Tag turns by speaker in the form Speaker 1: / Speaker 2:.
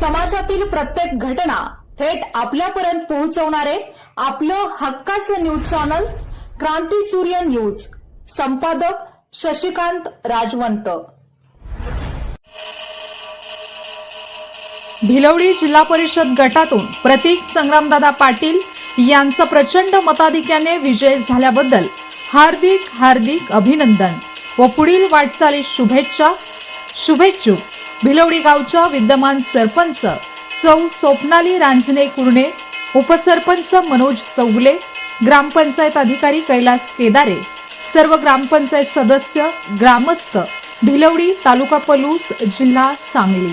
Speaker 1: समाजातील प्रत्येक घटना थेट आपल्यापर्यंत पोहोचवणारे आपलं हक्काचं न्यूज चॅनल क्रांती सूर्य न्यूज. संपादक शशिकांत राजवंत. भिलवडी जिल्हा परिषद गटातून प्रतीक संग्रामदादा पाटील यांचा प्रचंड मताधिक्याने विजय झाल्याबद्दल हार्दिक हार्दिक अभिनंदन व पुढील वाटचाली शुभेच्छा शुभेच्छुक. भिलवडी गावच्या विद्यमान सरपंच सौ स्वप्नाली रांजणे कुर्णे उपसरपंच मनोज चौगुले ग्रामपंचायत अधिकारी कैलास केदारे सर्व ग्रामपंचायत सदस्य ग्रामस्थ भिलवडी तालुका पलूस जिल्हा सांगली.